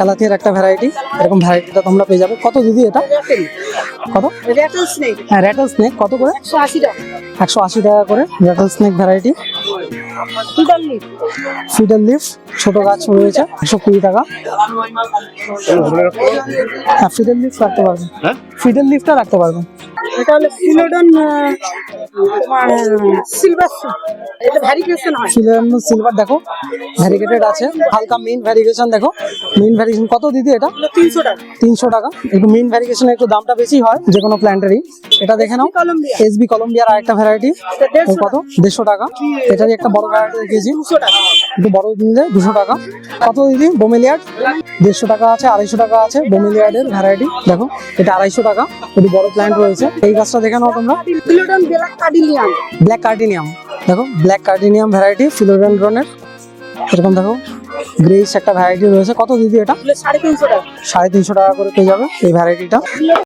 কালাথিয়ার একটা ভ্যারাইটি এরকম ভ্যারাইটিটা তোমরা পেয়ে যাবে। কত দিদি এটা? কত? রেটল স্নেক হ্যাঁ র্যাটল স্নেক কত করে? একশো আশি টাকা একশো আশি টাকা করে rattle snake variety feeder lip feeder leaf ছোট গাছ রয়েছে একশো কুড়ি টাকা। হ্যাঁ ফিডার লিফ রাখতে পারবেন হ্যাঁ? ফিডার লিফটা রাখতে পারবেন এটা হলো ফিলোডন তোমার সিলভার এটা ভ্যারিকেশন হয়। সিলভার সিলভার দেখো আছে। হালকা মেইন ভ্যারিগেশন দেখো। মেইন ভ্যারিগেশন কত দিদি এটা? এগুলো তিনশো টাকা। তিনশো টাকা। একটু মেইন ভ্যারিগেশনে একটু দামটা বেশি হয় যে কোনো প্ল্যান্টারই এটা দেখে নাও। এসবি কলম্বিয়ার আরেকটা ভ্যারাইটি কত? দেড়শো টাকা। এটারই একটা বড় ভ্যারাইটি রেখেছি একটু বড় নিলে দুশো টাকা। কত দিদি? বোমেলিয়ার্ড দেড়শো টাকা আছে আড়াইশো টাকা আছে বোমেলিয়ার্ডের ভ্যারাইটি দেখো এটা আড়াইশো টাকা। একটু বড় প্ল্যান্ট রয়েছে। এই গাছটা দেখে নাও তোমরা। ফিলোডন ব্ল্যাক কার্ডিনিয়াম ব্ল্যাক কার্ডিনিয়াম দেখো ব্ল্যাক কার্ডিনিয়াম ভ্যারাইটি ফিলোডেন্ড্রনের এরকম দেখো গ্রেস একটা ভ্যারাইটি রয়েছে। কত দিদি এটা? সাড়ে তিনশো টাকা। সাড়ে তিনশো টাকা করে পেয়ে যাবে এই ভ্যারাইটিটা